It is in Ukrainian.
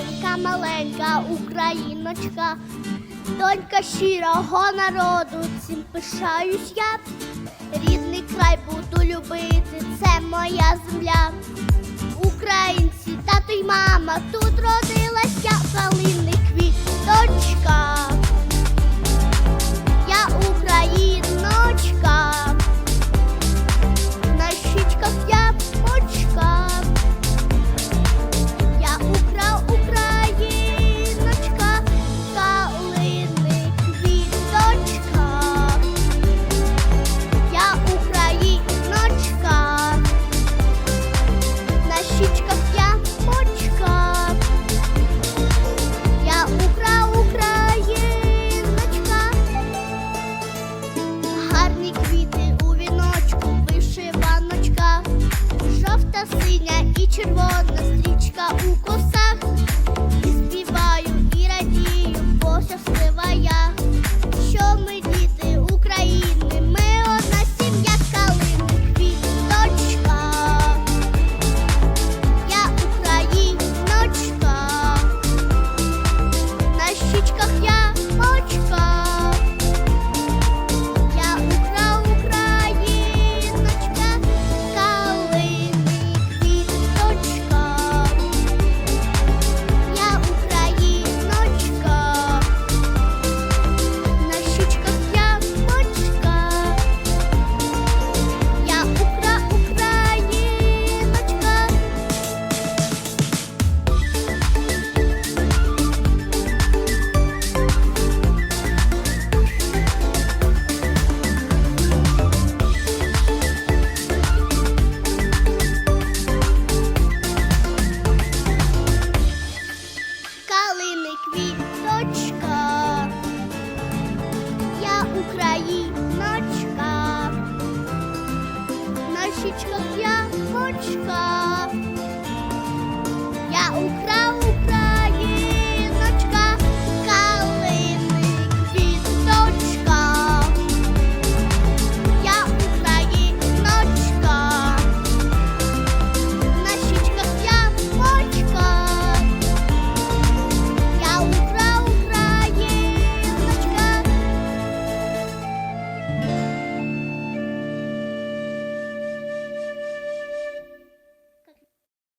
дівчинка маленька україночка, донька щирого народу, цим пишаюсь я. Рідний край буду любити, це моя земля. Ksiczka, ja, poczka, ja ukradam.